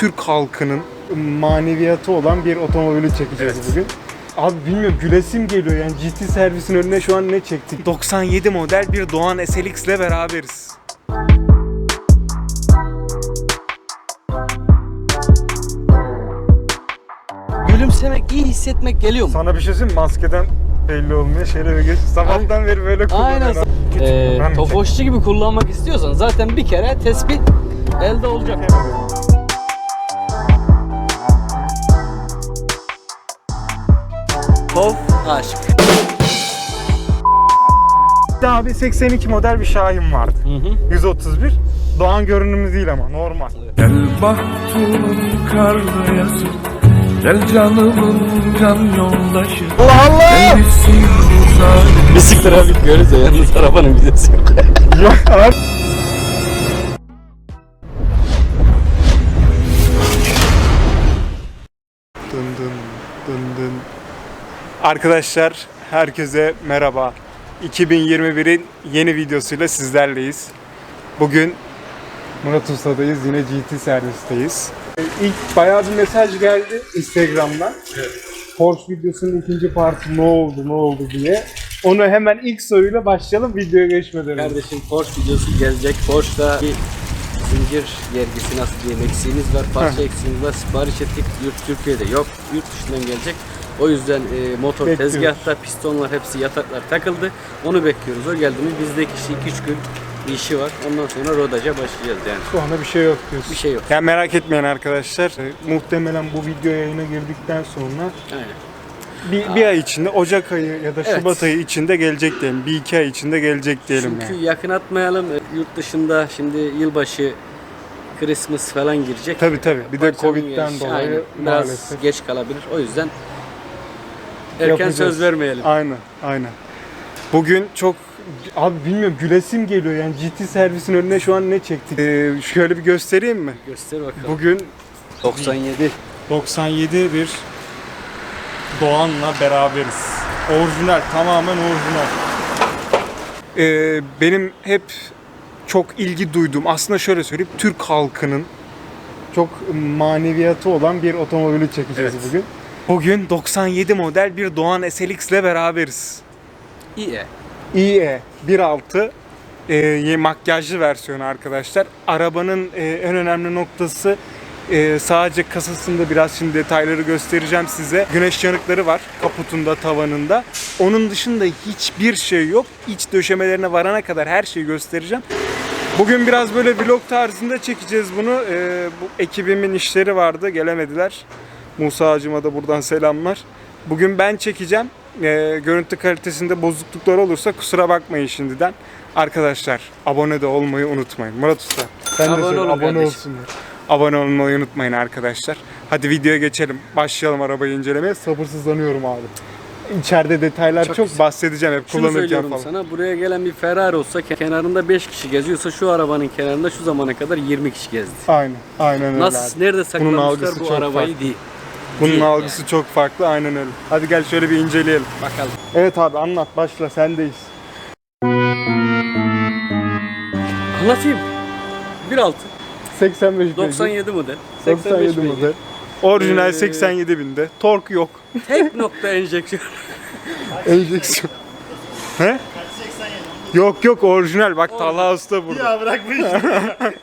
Türk halkının maneviyatı olan bir otomobili çekeceğiz bugün. Abi bilmiyorum gülesim geliyor yani GT servisin önüne şu an ne çektik? 97 model bir Doğan SLX ile beraberiz. Gülümsemek, iyi hissetmek geliyor mu? Sana bir şey söyleyeyim maskeden belli olmuyor. Şöyle bir geç. Sabahtan beri böyle Aynen. kullanıyorum. Ee, Ben mi tofoşçu gibi kullanmak istiyorsan zaten bir kere tespit elde olacak. Tof aşk. Abi 82 model bir Şahin vardı. Hı hı. 131. Doğan görünümü değil ama normal. Gel baktım karlı yazı Gel canımın can yoldaşı Allah Allah! Bisiklet trafik görürüz ya yalnız arabanın vizesi yok. Yok abi. Arkadaşlar herkese merhaba. 2021'in yeni videosuyla sizlerleyiz. Bugün Murat Usta'dayız. Yine GT servisteyiz. İlk bayağı bir mesaj geldi Instagram'dan. Porsche videosunun ikinci partı ne oldu ne oldu diye. Onu hemen ilk soruyla başlayalım videoya geçmeden önce. Kardeşim Porsche videosu gelecek. Porsche'da bir zincir gergisi nasıl diyeyim eksiğimiz var, parça eksiğimiz var. Sipariş ettik. Yurt Türkiye'de yok. Yurt dışından gelecek. O yüzden e, motor Bekliyoruz. tezgahta, pistonlar hepsi yataklar takıldı. Onu bekliyoruz. O geldi mi bizde kişi 2-3 gün bir işi var. Ondan sonra rodaja başlayacağız yani. Şu anda bir şey yok diyorsun. Bir şey yok. Yani merak etmeyin arkadaşlar. Ee, muhtemelen bu video yayına girdikten sonra Aynen. Bir, bir ay içinde Ocak ayı ya da Evet. Şubat ayı içinde gelecek diyelim. Bir iki ay içinde gelecek diyelim Çünkü yani. yakın atmayalım. Yurt dışında şimdi yılbaşı Christmas falan girecek. Tabi tabi. Bir de Parçanın Covid'den gelişi, dolayı aynen. biraz maalesef. geç kalabilir. O yüzden erken Yapacağız. söz vermeyelim. Aynen aynen. Bugün çok abi bilmiyorum gülesim geliyor yani GT servisin önüne şu an ne çektik? Ee, şöyle bir göstereyim mi? Göster bakalım. Bugün 97. 97 bir Doğan'la beraberiz. Orijinal, tamamen orijinal. Ee, benim hep çok ilgi duyduğum, aslında şöyle söyleyeyim, Türk halkının çok maneviyatı olan bir otomobili çekeceğiz Evet. bugün. Bugün 97 model bir Doğan SLX ile beraberiz. İyi. IE 1.6 e, makyajlı versiyonu arkadaşlar. Arabanın e, en önemli noktası e, sadece kasasında biraz şimdi detayları göstereceğim size. Güneş yanıkları var kaputunda, tavanında. Onun dışında hiçbir şey yok. İç döşemelerine varana kadar her şeyi göstereceğim. Bugün biraz böyle vlog tarzında çekeceğiz bunu. E, bu ekibimin işleri vardı, gelemediler. Musa Hacıma da buradan selamlar. Bugün ben çekeceğim. Ee, görüntü kalitesinde bozukluklar olursa kusura bakmayın şimdiden. Arkadaşlar abone de olmayı unutmayın. Murat Usta sen de Abone söyle olun abone kardeşim. olsunlar. Abone olmayı unutmayın arkadaşlar. Hadi videoya geçelim. Başlayalım arabayı incelemeye. Sabırsızlanıyorum abi. İçeride detaylar çok, Çok bahsedeceğim hep Şunu kullanırken söylüyorum falan. sana. Buraya gelen bir Ferrari olsa ke- kenarında 5 kişi geziyorsa şu arabanın kenarında şu zamana kadar 20 kişi gezdi. Aynen. Aynen öyle Nasıl abi. nerede algısı saklamışlar bu çok arabayı farklı. değil. Bunun değil algısı çok farklı. Aynen öyle. Hadi gel şöyle bir inceleyelim. Bakalım. Evet abi anlat başla sendeyiz. Anlatayım. 1.6 85 beygir. 97 model. 97 85 beygir. model. Orijinal Ee, 87 binde. Tork yok. Tek nokta enjeksiyon. Enjeksiyon. He? Yok yok orijinal. Bak Talha Usta burada. Ya bırak bu işi.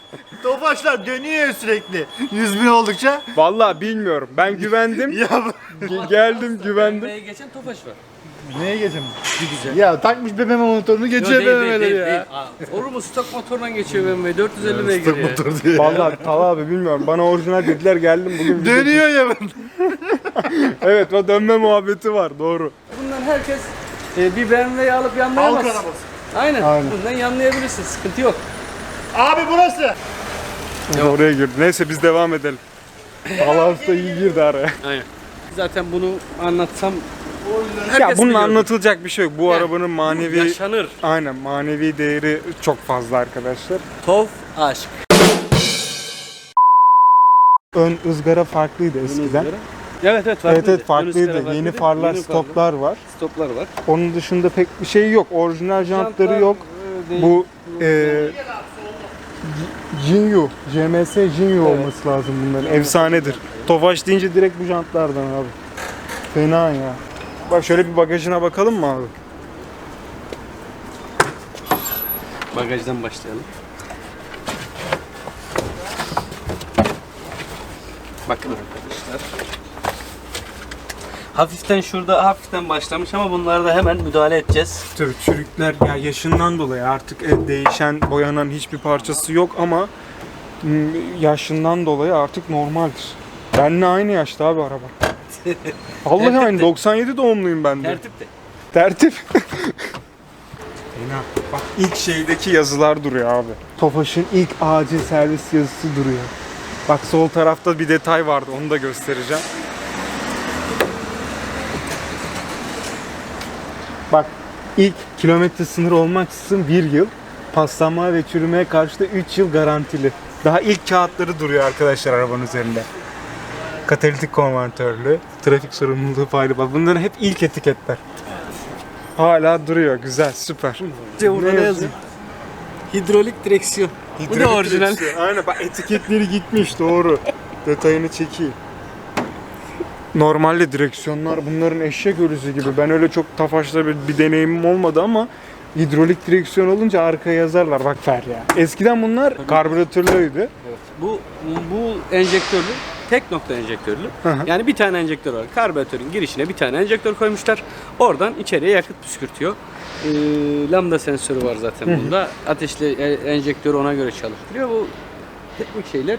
Tofaşlar dönüyor sürekli. 100 bin oldukça. Vallahi bilmiyorum. Ben güvendim. Ya bu- Ge- geldim güvendim. Geçen Tofaş var. Neye geçelim? Bir güzel. Ya takmış BMW motorunu geçiyor Yok, BMW'leri ya. değil. Aa, Olur mu stok motorla geçiyor BMW 450 beygir Stok motor diye. Vallahi Talha abi bilmiyorum. Bana orijinal dediler geldim bugün. Dönüyor ya ben. Evet o dönme muhabbeti var doğru. Bundan herkes e, bir BMW'yi alıp yanlayamaz. Halk arabası. Aynen. Aynen. Bundan yanlayabilirsin. Sıkıntı yok. Abi burası. Ya oraya girdi. Neyse biz devam edelim. Talha Usta iyi girdi araya. Aynen. Zaten bunu anlatsam Ya herkes bunun biliyor. anlatılacak bir şey yok. Bu Yani arabanın manevi yaşanır. aynen manevi değeri çok fazla arkadaşlar. Tof aşk. Ön ızgara farklıydı eskiden. Evet evet farklıydı. Evet evet farklıydı. Yeni farlar, stoplar var. Stoplar var. Onun dışında pek bir şey yok. Orijinal jantları Jantlar, yok. e, değil. Bu e, Jinyu. JMS Jinyu olması lazım bunların. Efsanedir. Tofaş deyince direkt bu jantlardan abi. Fena ya. Bak şöyle bir bagajına bakalım mı abi? Bagajdan başlayalım. Bakın arkadaşlar. Hafiften şurada hafiften başlamış ama bunlarda hemen müdahale edeceğiz. Tabii çürükler ya yaşından dolayı artık değişen, boyanan hiçbir parçası yok ama m, yaşından dolayı artık normaldir. Benle aynı yaşta abi araba. Vallahi aynı 97 doğumluyum ben de. Tertip de. Tertip. Fena. Bak ilk şeydeki yazılar duruyor abi. Tofaş'ın ilk acil servis yazısı duruyor. Bak sol tarafta bir detay vardı onu da göstereceğim. Bak ilk kilometre sınırı olmaksızın bir yıl paslanma ve çürümeye karşı da 3 yıl garantili. Daha ilk kağıtları duruyor arkadaşlar arabanın üzerinde. Katalitik konvertörlü, trafik sorumluluğu faylı. Bak bunların hep ilk etiketler. Hala duruyor. Güzel, süper. Burada ne yazıyor? Hidrolik direksiyon. Bu da orijinal. Aynen bak etiketleri gitmiş doğru. Detayını çekeyim. Normalde direksiyonlar bunların eşek ölüsü gibi. Ben öyle çok tafaşla bir, bir deneyimim olmadı ama hidrolik direksiyon olunca arkaya yazarlar bak fer ya. Eskiden bunlar karbüratörlüydü. Evet. Bu bu enjektörlü tek nokta enjektörlü. hı. Yani bir tane enjektör var. Karbüratörün girişine bir tane enjektör koymuşlar. Oradan içeriye yakıt püskürtüyor. Ee, lambda sensörü var zaten bunda. Ateşli e- enjektörü ona göre çalıştırıyor. Bu teknik şeyler.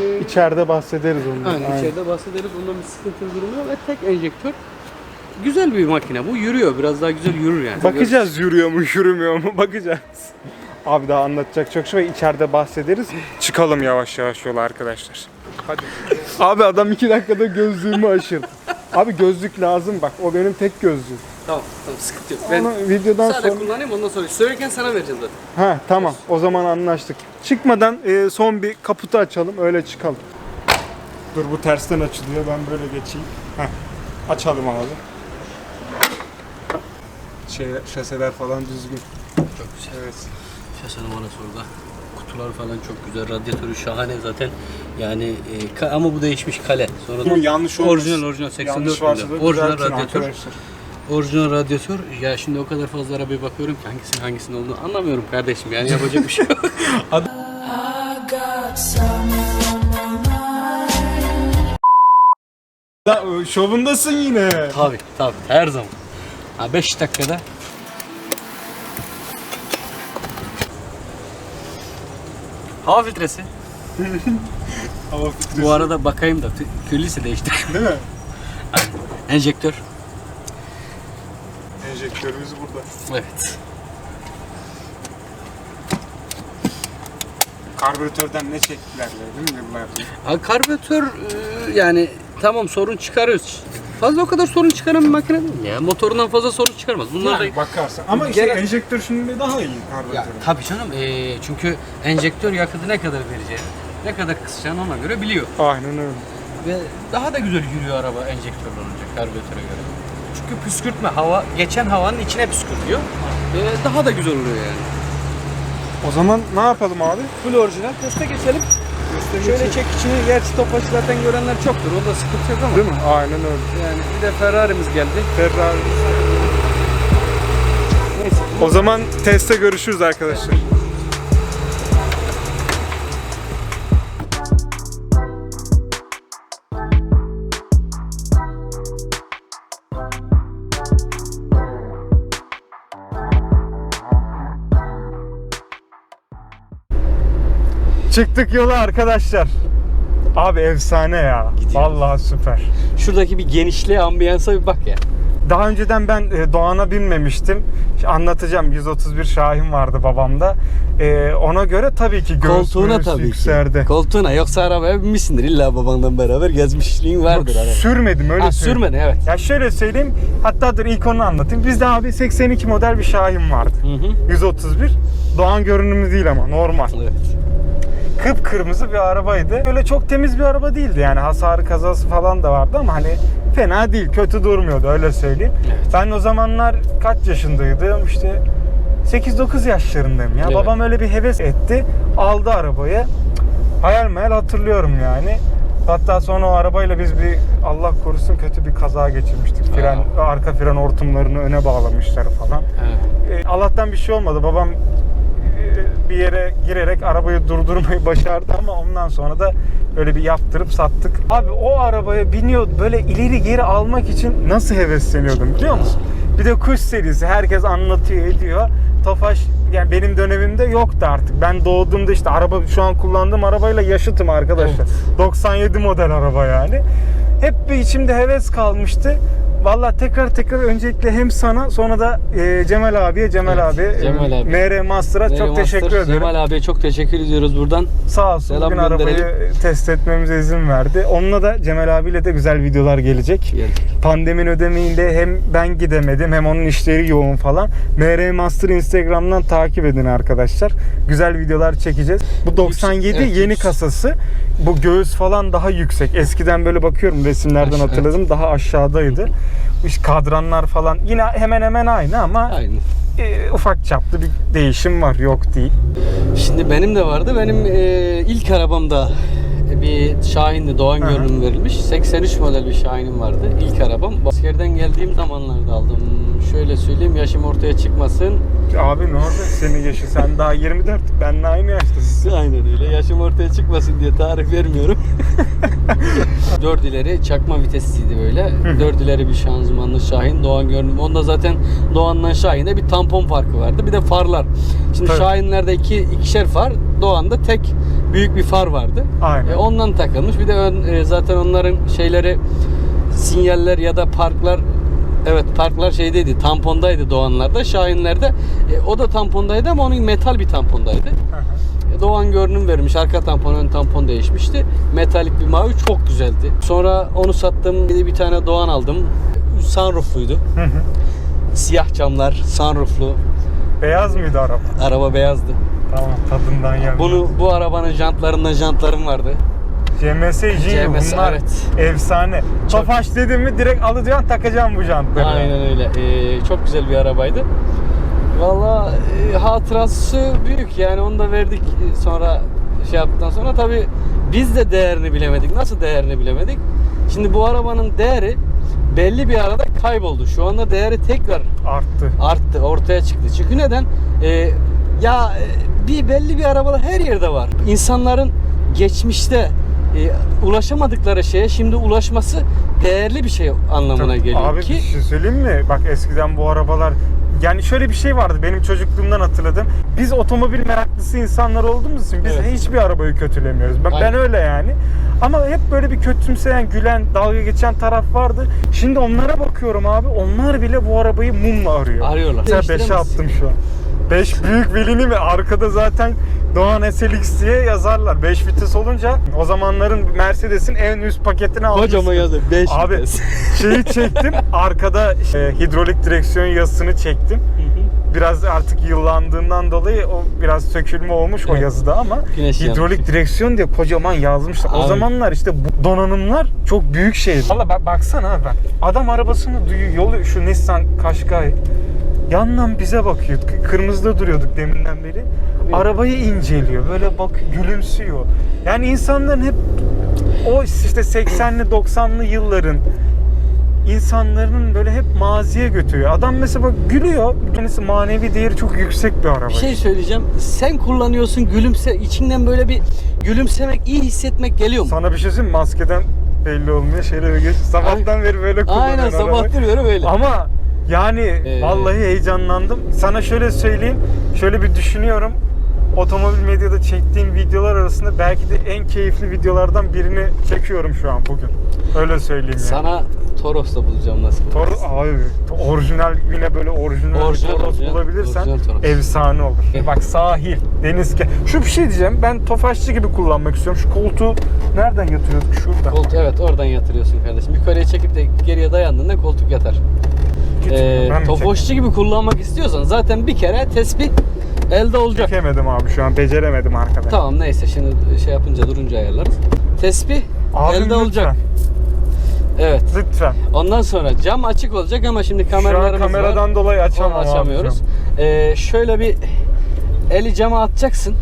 Ee, İçeride bahsederiz ondan. Aynen, Aynen. içeride bahsederiz. Bundan bir sıkıntı durumu yok ve tek enjektör. Güzel bir makine bu. Yürüyor. Biraz daha güzel yürür yani. Bakacağız yürüyor mu yürümüyor mu bakacağız. Abi daha anlatacak çok şey var. İçeride bahsederiz. Çıkalım yavaş yavaş yola arkadaşlar. Hadi. Abi adam iki dakikada gözlüğümü aşırdı. Abi gözlük lazım bak. O benim tek gözlüğüm. Tamam, tamam sıkıntı yok. Ben Onu videodan sadece sonra... kullanayım ondan sonra. Söylerken sana vereceğim zaten. Ha tamam. O zaman anlaştık. Çıkmadan e, son bir kaputu açalım. Öyle çıkalım. Dur bu tersten açılıyor. Ben böyle geçeyim. Heh. Açalım abi. Şey, şaseler falan düzgün. Çok güzel. Evet. Şase numarası orada. Kutular falan çok güzel. Radyatörü şahane zaten. Yani e, ama bu değişmiş kale. Sonra yanlış. Orijinal orijinal 84 Yanlış varsa da milyon. Orijinal radyatör. arkadaşlar. Orijinal radyatör. Ya şimdi o kadar fazla arabaya bakıyorum ki hangisinin hangisinin olduğunu anlamıyorum kardeşim. Yani yapacak bir şey yok. E, şovundasın yine. tabii tabii her zaman. Ha 5 dakikada Hava filtresi. Hava filtresi. Bu arada bakayım da tü- küllisi değişti. Değil mi? Enjektör. Enjektörümüz burada. Evet. Karbüratörden ne çektiler değil mi? Ha, karbüratör e, yani tamam sorun çıkarıyoruz. Fazla o kadar sorun çıkaran bir makine değil ya. Motorundan fazla sorun çıkarmaz. Bunlar da bakarsan. Ama şey, Genel- enjektör şimdi daha iyi ya, tabii canım. e, çünkü enjektör yakıtı ne kadar vereceğini, ne kadar kısacağını ona göre biliyor. Aynen öyle. Ve daha da güzel yürüyor araba enjektörle olunca karbüratöre göre. Çünkü püskürtme hava geçen havanın içine püskürtüyor. E, daha da güzel oluyor yani. O zaman ne yapalım abi? Full orijinal teste geçelim. Şöyle çek içini gerçi topaç zaten görenler çoktur. Onda sıkıntı yok ama. Değil mi? Aynen öyle. Yani bir de Ferrari'miz geldi. Ferrari. Neyse. O zaman teste görüşürüz arkadaşlar. Çıktık yola arkadaşlar. Abi efsane ya. Vallahi süper. Şuradaki bir genişliğe, ambiyansa bir bak ya. Daha önceden ben e, Doğan'a binmemiştim. Anlatacağım 131 Şahin vardı babamda. E, ona göre tabii ki Koltuğuna tabii yükseldi. ki. Koltuğuna yoksa arabaya binmişsindir. İlla babandan beraber gezmişliğin Yok, vardır araba. sürmedim öyle Ha, söyleyeyim. sürmedin evet. Ya şöyle söyleyeyim. Hatta dur ilk onu anlatayım. Bizde abi 82 model bir Şahin vardı. Hı hı. 131. Doğan görünümlü değil ama normal. Evet. Kıpkırmızı bir arabaydı. Öyle çok temiz bir araba değildi yani. Hasarı kazası falan da vardı ama hani fena değil. Kötü durmuyordu öyle söyleyeyim. Evet. Ben o zamanlar kaç yaşındaydım? İşte 8-9 yaşlarındayım ya. Evet. Babam öyle bir heves etti. Aldı arabayı. Hayal meyal hatırlıyorum yani. Hatta sonra o arabayla biz bir Allah korusun kötü bir kaza geçirmiştik. Fren, arka fren hortumlarını öne bağlamışlar falan. Evet. E, Allah'tan bir şey olmadı. Babam bir yere girerek arabayı durdurmayı başardı ama ondan sonra da böyle bir yaptırıp sattık. Abi o arabaya biniyor böyle ileri geri almak için nasıl hevesleniyordum biliyor musun? Bir de kuş serisi herkes anlatıyor ediyor. Tofaş yani benim dönemimde yoktu artık. Ben doğduğumda işte araba şu an kullandığım arabayla yaşıtım arkadaşlar. 97 model araba yani. Hep bir içimde heves kalmıştı. Valla tekrar tekrar öncelikle hem sana sonra da e, Cemal abiye Cemal Evet, abi, e, Cemal abi. MR Master'a çok Master, teşekkür ederim. Cemal abiye çok teşekkür ediyoruz buradan. Sağ olsun Selam bugün arabayı gönderelim. test etmemize izin verdi. Onunla da Cemal abiyle de güzel videolar gelecek. Gelecek. Pandemin ödemeğinde hem ben gidemedim hem onun işleri yoğun falan. MR Master Instagram'dan takip edin arkadaşlar. Güzel videolar çekeceğiz. Bu 97 evet, yeni kasası. Bu göğüs falan daha yüksek. Eskiden böyle bakıyorum resimlerden Aşağı, hatırladım. Daha aşağıdaydı. İşte kadranlar falan yine hemen hemen aynı ama Aynı. e, ufak çaplı bir değişim var. Yok değil. Şimdi benim de vardı. Benim e, ilk arabamda bir Şahin'di Doğan hı. görünüm verilmiş. 83 model bir Şahin'im vardı. İlk arabam. Askerden geldiğim zamanlarda aldım. Şöyle söyleyeyim yaşım ortaya çıkmasın. Abi ne oldu? Senin yaşı sen daha 24. Benle aynı yaştasın. Aynen öyle. Yaşım ortaya çıkmasın diye tarif vermiyorum. Dört ileri çakma vitesliydi böyle. Dört ileri bir şanzımanlı Şahin. Doğan görünüm. Onda zaten Doğan'la Şahin'de bir tampon farkı vardı. Bir de farlar. Şimdi Tabii. Şahin'lerde iki, ikişer far. Doğan'da tek büyük bir far vardı. Aynen. E, ondan takılmış. Bir de ön, e, zaten onların şeyleri sinyaller ya da parklar Evet parklar şeydeydi tampondaydı Doğanlar'da Şahinler'de e, o da tampondaydı ama onun metal bir tampondaydı. E, Doğan görünüm vermiş. Arka tampon, ön tampon değişmişti. Metalik bir mavi çok güzeldi. Sonra onu sattım. Bir de bir tane Doğan aldım. Sunroofluydu. Siyah camlar, sunrooflu. Beyaz mıydı araba? Araba beyazdı. Tamam tadından yandı. Bunu bu arabanın jantlarından jantlarım vardı. CMS CMS, bunlar evet. efsane. Tofaş dedim mi direkt alacaksın takacaksın bu jantları. Aynen öyle. E, çok güzel bir arabaydı. Valla e, hatırası büyük yani onu da verdik e, sonra şey yaptıktan sonra tabi biz de değerini bilemedik. Nasıl değerini bilemedik? Şimdi bu arabanın değeri belli bir arada kayboldu. Şu anda değeri tekrar Arttı. arttı, ortaya çıktı. Çünkü neden? Ee, ya e, bir belli bir arabalar her yerde var. İnsanların geçmişte e, ulaşamadıkları şeye şimdi ulaşması değerli bir şey anlamına Tabii. geliyor Abi ki. bir şey söyleyeyim mi? Bak eskiden bu arabalar yani şöyle bir şey vardı benim çocukluğumdan hatırladım. Biz otomobil meraklısı insanlar olduğumuz için biz Evet. hiçbir arabayı kötülemiyoruz. Ben, ben öyle yani. Ama hep böyle bir kötümseyen, gülen, dalga geçen taraf vardı. Şimdi onlara bakıyorum abi. Onlar bile bu arabayı mumla arıyor. Arıyorlar. Mesela 5'e Değiştiremez. attım şu an. 5 büyük velini mi? Arkada zaten Doğan SLX diye yazarlar. 5 vites olunca o zamanların Mercedes'in en üst paketini almıştım. Kocaman yazıyor. 5 Abi şeyi çektim. Arkada e, hidrolik direksiyon yazısını çektim. Biraz artık yıllandığından dolayı o biraz sökülme olmuş o yazıda ama Güneş hidrolik yanmış. direksiyon diye kocaman yazmışlar. O Abi. zamanlar işte bu donanımlar çok büyük şeydi. Valla bak baksana abi bak. Adam arabasını duyuyor. Yolu şu Nissan Qashqai. Yandan bize bakıyor. Kırmızıda duruyorduk deminden beri. Arabayı inceliyor. Böyle bak gülümsüyor. Yani insanların hep o işte 80'li 90'lı yılların insanların böyle hep maziye götürüyor. Adam mesela bak gülüyor. Kendisi manevi değeri çok yüksek bir araba. Bir şey söyleyeceğim. Sen kullanıyorsun gülümse içinden böyle bir gülümsemek, iyi hissetmek geliyor mu? Sana bir şey söyleyeyim mi? maskeden belli olmuyor. Şöyle geç. Sabahtan beri böyle kullanıyorum. Aynen sabahtır böyle böyle. Ama yani Ee, vallahi heyecanlandım. Sana şöyle söyleyeyim. Şöyle bir düşünüyorum. Otomobil medyada çektiğim videolar arasında belki de en keyifli videolardan birini çekiyorum şu an bugün. Öyle söyleyeyim yani. Sana Toros'ta bulacağım nasıl Tor abi orijinal yine böyle orijinal, Orijinal, Toros orijinal, bulabilirsen orijinal Toros. efsane olur. Evet. Bak sahil, deniz Şu bir şey diyeceğim. Ben Tofaşçı gibi kullanmak istiyorum. Şu koltuğu nereden yatırıyorduk? Şurada. Koltuk evet oradan yatırıyorsun kardeşim. Yukarıya çekip de geriye dayandığında koltuk yatar. Ee, tofoşçu gibi kullanmak istiyorsan zaten bir kere tespih elde olacak. Çekemedim abi şu an. Beceremedim arkada. Tamam neyse şimdi şey yapınca durunca ayarlarız. Tespih Abi elde lütfen. olacak. Evet. Lütfen. Ondan sonra cam açık olacak ama şimdi Şu an kameralarımız var. kameradan dolayı açamam açamıyoruz. Ee, şöyle bir eli cama atacaksın.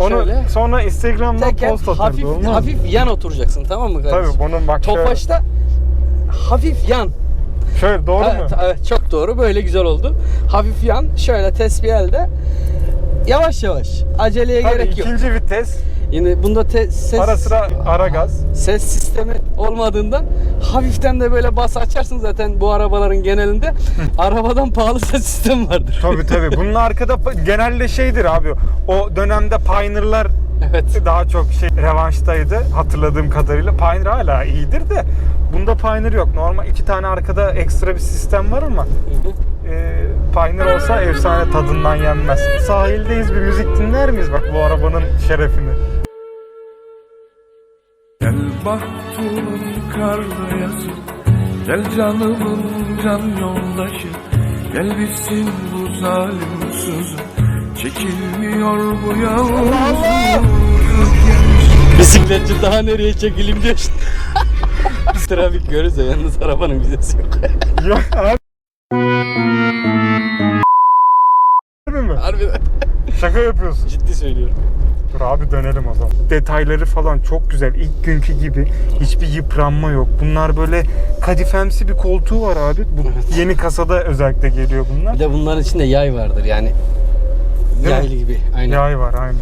Onu Şöyle. sonra Instagram'dan Teker post atarız hafif olmaz hafif yan oturacaksın tamam mı kardeşim? Tabii bunun bak. Tofaşta hafif yan. Şöyle doğru evet, mu? evet çok doğru. Böyle güzel oldu. Hafif yan. Şöyle tesbih elde. Yavaş yavaş. Aceleye Tabii gerek yok. ikinci vites. Yine bunda te- ses Ara sıra ara gaz. ses sistemi olmadığından hafiften de böyle bas açarsın zaten bu arabaların genelinde. arabadan pahalı ses sistemi vardır. Tabii tabii. Bunun arkada pa- genelde şeydir abi. O dönemde Pioneer'lar evet. daha çok şey revanştaydı hatırladığım kadarıyla. Pioneer hala iyidir de bunda Pioneer yok. Normal iki tane arkada ekstra bir sistem var ama e, Pioneer olsa efsane tadından yenmez. Sahildeyiz bir müzik dinler miyiz bak bu arabanın şerefini? Gel baktım karlı yazı Gel canımın can yoldaşı Gel bitsin bu zalim sözü Çekilmiyor bu yavuzluk Bisikletçi daha nereye çekileyim diyor trafik görürüz ya yalnız arabanın vizesi yok. Yok abi. Yapıyorsun. Ciddi söylüyorum. Dur abi dönelim o zaman. Detayları falan çok güzel. İlk günkü gibi hiçbir yıpranma yok. Bunlar böyle kadifemsi bir koltuğu var abi. Bu yeni kasada özellikle geliyor bunlar. Bir de bunların içinde yay vardır yani. Mi? Yaylı gibi. Aynen. Yay var aynen.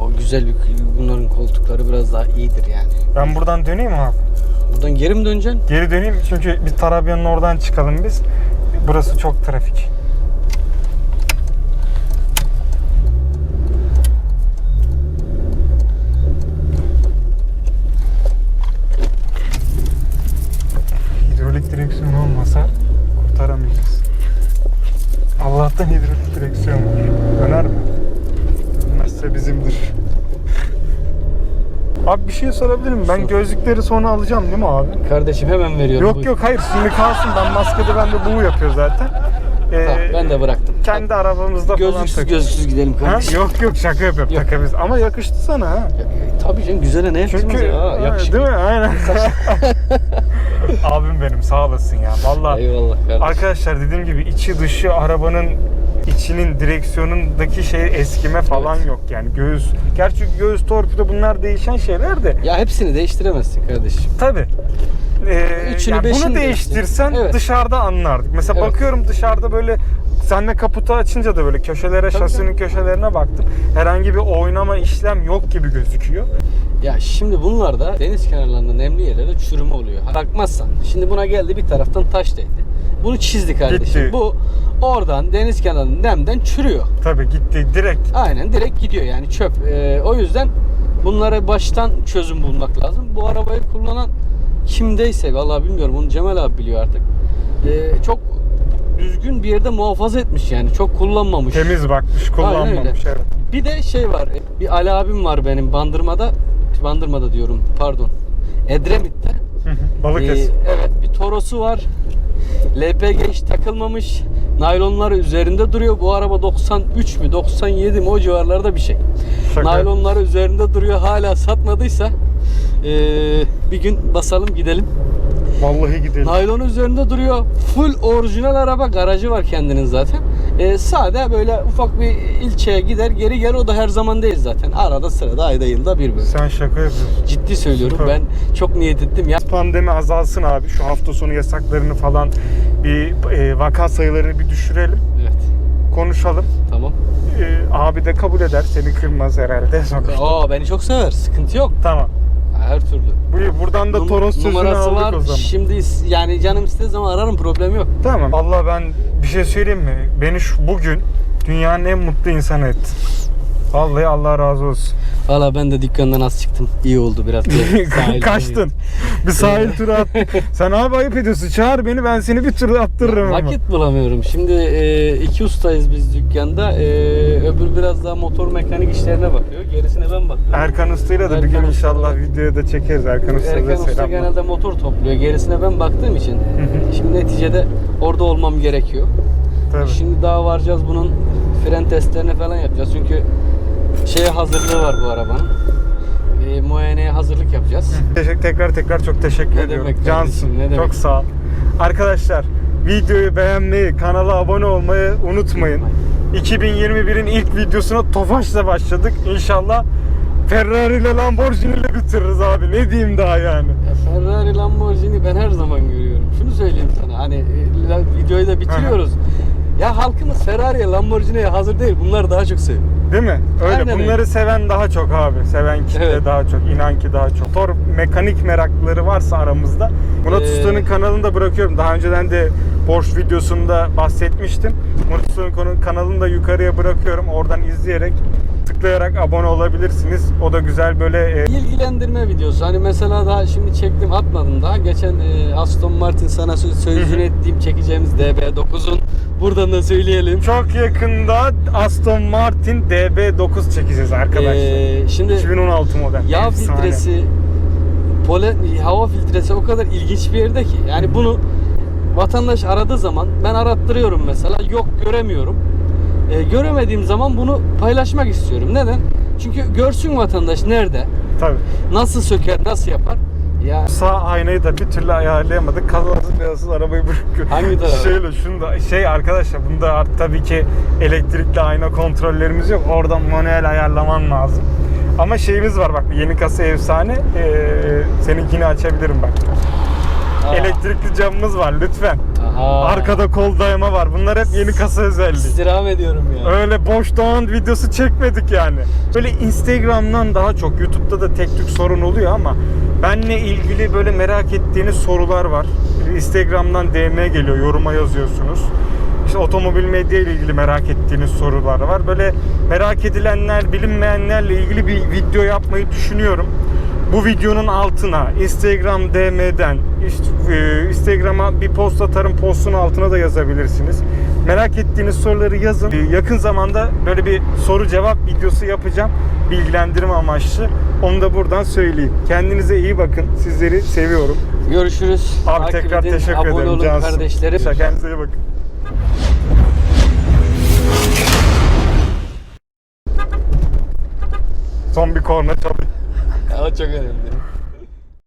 O güzel bir bunların koltukları biraz daha iyidir yani. Ben buradan döneyim abi. Buradan geri mi döneceksin? Geri döneyim çünkü bir Tarabya'nın oradan çıkalım biz. Burası çok trafik. Hidrolik direksiyon olmasa kurtaramayacağız. Allah'tan hidrolik direksiyon var. Döner mi? Dönmezse bizimdir. Abi bir şey sorabilir miyim? Ben gözlükleri sonra alacağım değil mi abi? Kardeşim hemen veriyorum. Yok buyur. yok hayır şimdi kalsın ben maskede ben de bu yapıyor zaten. Ee, Tamam, ben de bıraktım. Kendi arabamızda falan Gözlüksüz tak. gözlüksüz gidelim Ha? kardeşim. Yok yok şaka yapıyorum Yok. takabiliriz. Ama yakıştı sana ha. Ya, Tabii canım güzele ne yakışmaz Çünkü ya. Yakışıklı. değil mi? Aynen. Abim benim sağ olasın ya. Vallahi Eyvallah kardeşim. arkadaşlar dediğim gibi içi dışı arabanın içinin direksiyonundaki şey eskime falan Evet. yok yani göğüs. Gerçi göğüs torpido bunlar değişen şeyler de. Ya hepsini değiştiremezsin kardeşim. Tabii. Ee, Üçünü, yani beşini bunu değiştir. değiştirsen Evet. dışarıda anlardık. Mesela Evet. bakıyorum dışarıda böyle senle kaputu açınca da böyle köşelere, Tabii şasinin köşelerine baktım. Herhangi bir oynama işlem yok gibi gözüküyor. Ya şimdi bunlarda deniz kenarlarında nemli yerlerde çürüme oluyor. Bakmazsan. Şimdi buna geldi bir taraftan taş değdi. Bunu çizdi kardeşim. Gitti. Bu oradan deniz kenarının nemden çürüyor. Tabii gitti direkt. Aynen direkt gidiyor yani çöp. Ee, o yüzden bunlara baştan çözüm bulmak lazım. Bu arabayı kullanan kimdeyse vallahi bilmiyorum onu Cemal abi biliyor artık. Ee, çok düzgün bir yerde muhafaza etmiş yani çok kullanmamış. Temiz bakmış, kullanmamış. Evet. Bir de şey var. Bir Ali abim var benim Bandırma'da. Bandırma'da diyorum pardon. Edremit'te. Balıkesir. Ee, evet bir Toros'u var. LPG hiç takılmamış. Naylonları üzerinde duruyor. Bu araba 93 mü 97 mi o civarlarda bir şey. Şaka. Naylonları üzerinde duruyor. Hala satmadıysa ee, bir gün basalım gidelim. Vallahi gidelim. Naylon üzerinde duruyor. Full orijinal araba. Garajı var kendinin zaten. Ee, sade böyle ufak bir ilçeye gider geri gel o da her zaman değil zaten. Arada sırada ayda yılda bir böyle. Sen şaka yapıyorsun. Ciddi söylüyorum Süper. ben çok niyet ettim ya. Pandemi azalsın abi. Şu hafta sonu yasaklarını falan bir e, vaka sayılarını bir düşürelim. Evet Konuşalım. tamam. E, abi de kabul eder. Seni kırmaz herhalde. Sonuçta. Aa beni çok sever sıkıntı yok. Tamam. Her türlü. Bu, buradan da Toros sözünü numarası aldık var. o zaman. Şimdi is- yani canım istediği zaman ararım problem yok. Tamam. Allah ben bir şey söyleyeyim mi? Beni şu bugün dünyanın en mutlu insanı etti. Vallahi Allah razı olsun. Valla ben de dükkandan az çıktım. İyi oldu biraz. Sahil Kaçtın. Bir sahil turu at. Sen abi ayıp ediyorsun. Çağır beni ben seni bir tur attırırım ama. Vakit bulamıyorum. Şimdi e, iki ustayız biz dükkanda. E, öbür biraz daha motor mekanik işlerine bakıyor. Gerisine ben bakıyorum. Erkan Usta'yla da bir gün Erkan inşallah videoya da çekeriz. Erkan Usta'ya Erkan Usta genelde motor topluyor. Gerisine ben baktığım için. Şimdi neticede orada olmam gerekiyor. Tabii. Şimdi daha varacağız bunun fren testlerini falan yapacağız. Çünkü şeye hazırlığı var bu arabanın. e, muayeneye hazırlık yapacağız. Teşekkür, tekrar tekrar çok teşekkür Ne ediyorum. demek Cansın. kardeşim, ne demek. Çok sağ ol. Arkadaşlar videoyu beğenmeyi, kanala abone olmayı unutmayın. 2021'in ilk videosuna Tofaş'la başladık. İnşallah Ferrari ile Lamborghini ile bitiririz abi. Ne diyeyim daha yani. Ya Ferrari, Lamborghini ben her zaman görüyorum. Şunu söyleyeyim sana hani e, la- videoyu da bitiriyoruz. Ya halkımız Ferrari'ye, Lamborghini'ye hazır değil. Bunlar daha çok seviyor. Değil mi? Öyle. Aynen öyle. Bunları seven daha çok abi. Seven kitle Evet. daha çok. inan ki daha çok. Motor mekanik meraklıları varsa aramızda. Murat Ee, Usta'nın kanalını da bırakıyorum. Daha önceden de Porsche videosunda bahsetmiştim. Murat Usta'nın kanalını da yukarıya bırakıyorum. Oradan izleyerek tıklayarak abone olabilirsiniz. O da güzel böyle e, İlgilendirme videosu. Hani mesela daha şimdi çektim atmadım daha. Geçen e, Aston Martin sana söz- sözünü ettiğim çekeceğimiz DB9'un buradan da söyleyelim. çok yakında Aston Martin DB9 çekeceğiz arkadaşlar. Ee, şimdi 2016 model. yağ Efsane. filtresi, polen, hava filtresi o kadar ilginç bir yerde ki. Yani bunu vatandaş aradığı zaman ben arattırıyorum mesela. Yok göremiyorum. Ee, göremediğim zaman bunu paylaşmak istiyorum. Neden? Çünkü görsün vatandaş nerede, Tabii. nasıl söker, nasıl yapar. Ya Sağ aynayı da bir türlü ayarlayamadık. Kazasız belasız arabayı bırakıyor. Hangi tarafa? Şöyle şunda şey arkadaşlar bunda artık tabii ki elektrikli ayna kontrollerimiz yok. Oradan manuel ayarlaman lazım. Ama şeyimiz var bak yeni kasa efsane. Ee, seninkini açabilirim bak. Elektrikli camımız var lütfen. Aha. Arkada kol dayama var. Bunlar hep yeni kasa özelliği. istirham ediyorum ya. Öyle boş doğan videosu çekmedik yani. Böyle Instagram'dan daha çok YouTube'da da tek tük sorun oluyor ama benle ilgili böyle merak ettiğiniz sorular var. Instagram'dan DM geliyor, yoruma yazıyorsunuz. İşte otomobil medya ile ilgili merak ettiğiniz sorular var. Böyle merak edilenler, bilinmeyenlerle ilgili bir video yapmayı düşünüyorum. Bu videonun altına Instagram DM'den işte, e, Instagram'a bir post atarım postun altına da yazabilirsiniz. Merak ettiğiniz soruları yazın. E, Yakın zamanda böyle bir soru cevap videosu yapacağım. Bilgilendirme amaçlı. Onu da buradan söyleyeyim. Kendinize iyi bakın. Sizleri seviyorum. Görüşürüz. Abi Takip tekrar edin, teşekkür abone ederim olun Cansu. kardeşlerim. Kendinize iyi bakın. Son bir korna çalayım. O çok önemli.